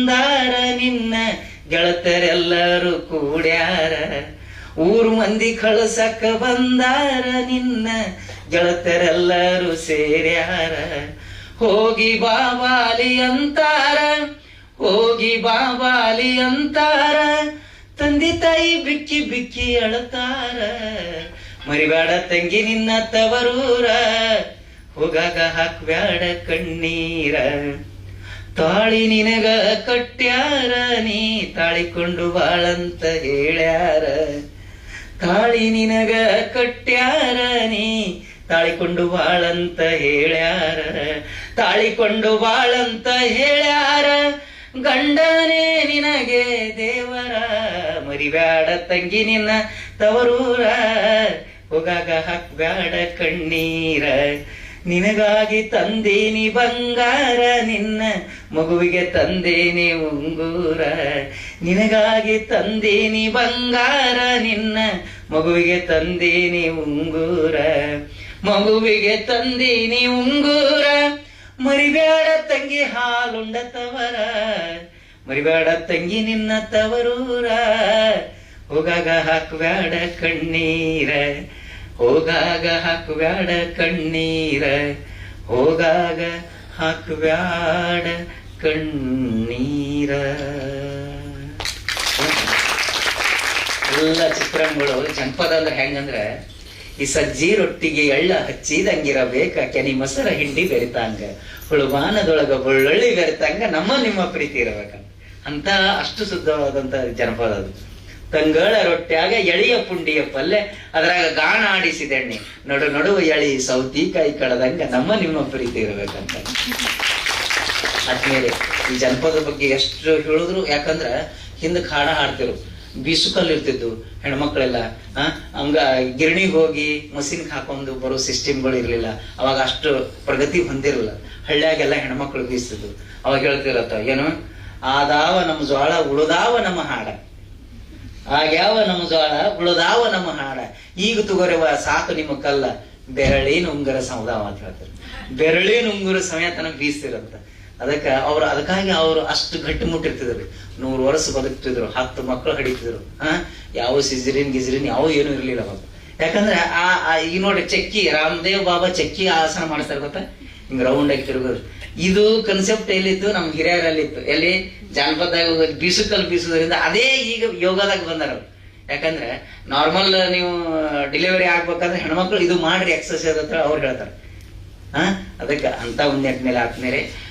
ಬಂದಾರ ನಿನ್ನ ಗೆಳತರೆಲ್ಲರೂ ಕೂಡ್ಯಾರ. ಊರು ಮಂದಿ ಕಳಸಕ್ಕ ಬಂದಾರ ನಿನ್ನ ಗೆಳತರೆಲ್ಲರೂ ಸೇರ್ಯಾರ. ಹೋಗಿ ಬಾಬಾಲಿ ಅಂತಾರ, ಹೋಗಿ ಬಾಬಾಲಿ ಅಂತಾರ. ತಂದೆ ತಾಯಿ ಬಿಕ್ಕಿ ಬಿಕ್ಕಿ ಅಳತಾರ. ಮರಿಬೇಡ ತಂಗಿ ನಿನ್ನ ತವರೂರ, ಹೋಗಾಗ ಹಾಕ್ಬ್ಯಾಡ ಕಣ್ಣೀರ. ತಾಳಿ ನಿನಗ ಕಟ್ಯಾರ, ನೀ ತಾಳಿಕೊಂಡು ಬಾಳಂತ ಹೇಳ್ಯಾರ. ತಾಳಿ ನಿನಗ ಕಟ್ಯಾರ, ನೀ ತಾಳಿಕೊಂಡು ಬಾಳಂತ ಹೇಳ್ಯಾರ. ತಾಳಿಕೊಂಡು ಬಾಳಂತ ಹೇಳ್ಯಾರ, ಗಂಡನೇ ನಿನಗೆ ದೇವರ. ಮರಿಬ್ಯಾಡ ತಂಗಿ ನಿನ್ನ ತವರೂರ, ಹೋಗಾಗ ಹಾಕ್ಬ್ಯಾಡ ಕಣ್ಣೀರ. ನಿನಗಾಗಿ ತಂದೇನಿ ಬಂಗಾರ, ನಿನ್ನ ಮಗುವಿಗೆ ತಂದೇನಿ ಉಂಗೂರ. ನಿನಗಾಗಿ ತಂದೇನಿ ಬಂಗಾರ, ನಿನ್ನ ಮಗುವಿಗೆ ತಂದೇನಿ ಉಂಗೂರ. ಮಗುವಿಗೆ ತಂದೀನಿ ಉಂಗೂರ. ಮರಿಬೇಡ ತಂಗಿ ಹಾಲುಂಡ ತವರ ಮರಿಬೇಡ ತಂಗಿ ನಿನ್ನ ತವರೂರ. ಹೋಗಾಗ ಹಾಕಬೇಡ ಕಣ್ಣೀರ. ಹೋಗಾಗ ಹಾಕ್ಬ್ಯಾಡ ಕಣ್ಣೀರ, ಹೋಗಾಗ ಹಾಕ್ಬ್ಯಾಡ ಕಣ್ಣೀರ. ಎಲ್ಲ ಚಿತ್ರಗಳು ಜನಪದ ಅಂದ್ರೆ ಹೆಂಗಂದ್ರೆ, ಈ ಸಜ್ಜಿ ರೊಟ್ಟಿಗೆ ಎಳ್ಳ ಹಚ್ಚಿದಂಗಿರಬೇಕ, ಕೆನಿ ಮೊಸರ ಹಿಂಡಿ ಬೆರಿತಾಂಗ ಹುಳುಮಾನದೊಳಗ ಬೆಳ್ಳುಳ್ಳಿ ಬೆರಿತಾಂಗ, ನಮ್ಮ ನಿಮ್ಮ ಪ್ರೀತಿ ಇರಬೇಕಂತ. ಅಂತ ಅಷ್ಟು ಶುದ್ಧವಾದಂತ ಜನಪದ ಅದು. ತಂಗಳ ರೊಟ್ಟ್ಯಾಗ ಎಳಿಯ ಪುಂಡಿಯ ಪಲ್ಲೆ, ಅದ್ರಾಗ ಗಾಣ ಆಡಿಸಿದೆಣ್ಣೆ ನಡು ನಡುವ ಎಳಿ ಸೌತಿಕಾಯಿ ಕಳೆದಂಗ ನಮ್ಮ ನಿಮ್ಮ ಪ್ರೀತಿ ಇರಬೇಕಂತ. ಆದ್ಮೇಲೆ ಈ ಜನಪದ ಬಗ್ಗೆ ಎಷ್ಟು ಹೇಳಿದ್ರು, ಯಾಕಂದ್ರ ಹಿಂದ ಹಾಡ ಹಾಡ್ತಿರು. ಬೀಸುಕಲ್ಲಿ ಇರ್ತಿದ್ವು ಹೆಣ್ಮಕ್ಳೆಲ್ಲ, ಆ, ಹಂಗ ಗಿರಣಿಗೆ ಹೋಗಿ ಮಸೀನ್ ಹಾಕೊಂಡು ಬರೋ ಸಿಸ್ಟಮ್ಗಳು ಇರಲಿಲ್ಲ. ಅವಾಗ ಅಷ್ಟು ಪ್ರಗತಿ ಹೊಂದಿರಲಿಲ್ಲ. ಹಳ್ಳಿಯಾಗೆಲ್ಲ ಹೆಣ್ಮಕ್ಳು ಬೀಸ್ತಿದ್ವು. ಅವಾಗ ಹೇಳ್ತಿರತ್ತ, ಏನು? ಆದಾವ ನಮ್ಮ ಜ್ವಾಳ, ಉಳಿದಾವ ನಮ್ಮ ಹಾಡ. ಆಗ್ಯಾವ ನಮ್ಮ ಜೋಳ ಉಳದಾವ ನಮ್ಮ ಹಾಡ. ಈಗ ತಗೋರವ ಸಾಕು ನಿಮ್ಮ ಕಲ್ಲ. ಬೆರಳಿನ ಉಂಗುರ ಸಮುದಾವ ಅಂತ ಹೇಳ್ತಾರೆ. ಬೆರಳಿನ ಉಂಗುರ ಸಮೇತನ ಬೀಸ್ತಿರಂತ. ಅದಕ್ಕ ಅವ್ರು, ಅದಕ್ಕಾಗಿ ಅವರು ಅಷ್ಟು ಗಟ್ಟಿ ಮುಟ್ಟಿರ್ತಿದ್ರು. ನೂರು ವರ್ಷ ಬದುಕ್ತಿದ್ರು, ಹತ್ತು ಮಕ್ಕಳು ಹಡಿತಿದ್ರು. ಹಾ? ಯಾವ ಸಿಜರಿನ್, ಗಿಜರಿನ್, ಯಾವ ಏನು ಇರ್ಲಿಲ್ಲ ಅವಾಗ ಯಾಕಂದ್ರೆ ಆ, ಆ- ಈಗ ನೋಡಿ, ಚಕ್ಕಿ, ರಾಮದೇವ್ ಬಾಬಾ ಚಕ್ಕಿ ಆಸನ ಮಾಡಿಸ್ತಾರೆ ಗೊತ್ತಾ? ಹಿಂಗ್ ರೌಂಡ್ ಆಗಿ ತಿರುಗೋದು ಇದು ಕನ್ಸೆಪ್ಟ್ ಎಲ್ಲಿತ್ತು? ನಮ್ ಹಿರಿಯರಲ್ಲಿತ್ತು. ಎಲ್ಲಿ? ಜಾನಪದಾಗ ಬೀಸುಕಲ್ ಬೀಸುದ್ರಿಂದ ಅದೇ ಈಗ ಯೋಗದಾಗ ಬಂದಾರ. ಯಾಕಂದ್ರೆ ನಾರ್ಮಲ್ ನೀವು ಡೆಲಿವರಿ ಆಗ್ಬೇಕಂದ್ರೆ ಹೆಣ್ಮಕ್ಳು ಇದು ಮಾಡ್ರಿ ಎಕ್ಸಸೈಸ್ ಅಂತ ಅವ್ರು ಹೇಳ್ತಾರೆ. ಹಾ? ಅದಕ್ಕೆ ಅಂತ ಒಂದ್ ಮೇಲೆ ಆದ್ಮೇಲೆ